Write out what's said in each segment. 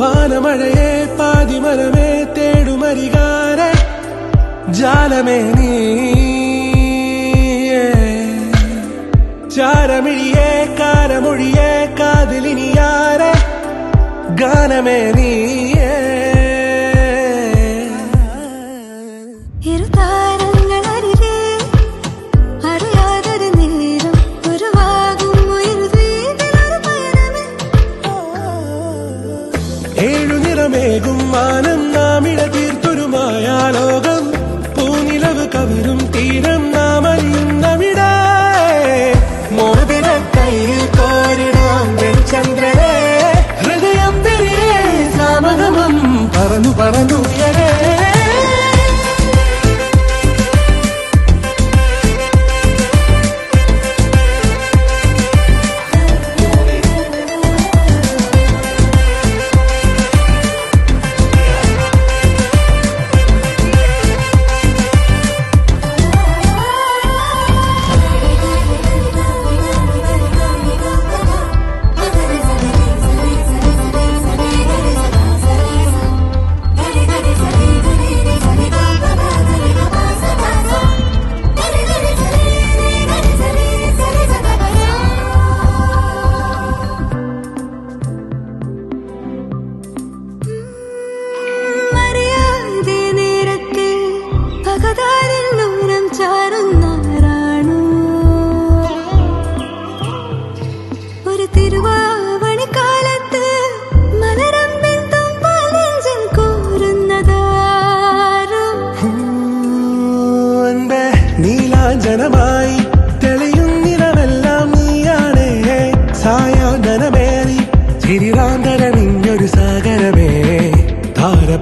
വാനമഴയെ പാതിമരമേ തേടുമരികാര ജാലമേ നീ ചാരമിഴിയെ കാരമൊഴിയെ കാതിലിനിയാര ഗാനമേ നീ വേകും മാനം നാം ഇട തീർത്തൊരുമായ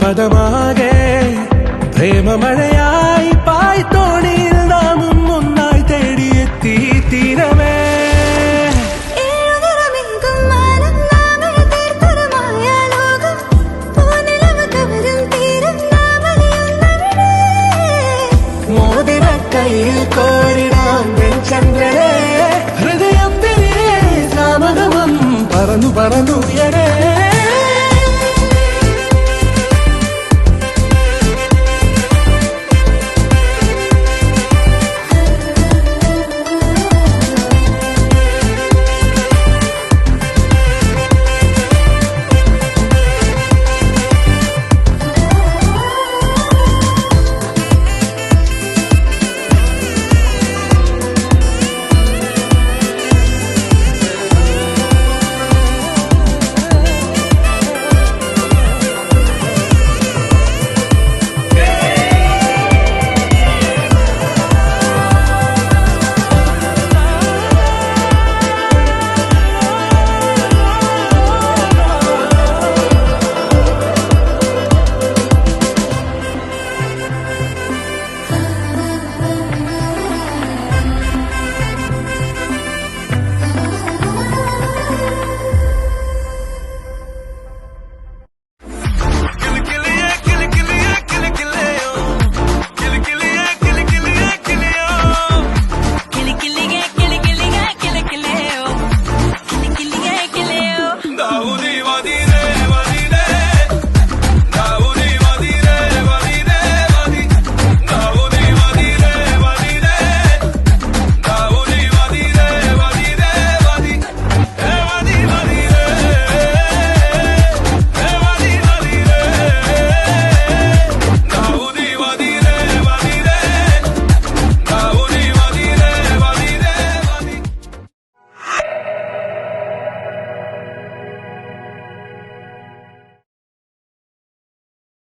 പദമാകെ പ്രേമമഴയായി പായ്ത്തോണിയിൽ നാമും ഒന്നായി തേടിയെത്തി തീരമേ. കയ്യിൽ കോരിടാം ചന്ദ്രനെ ഹൃദയത്തിലെ പറന്നു പറന്നു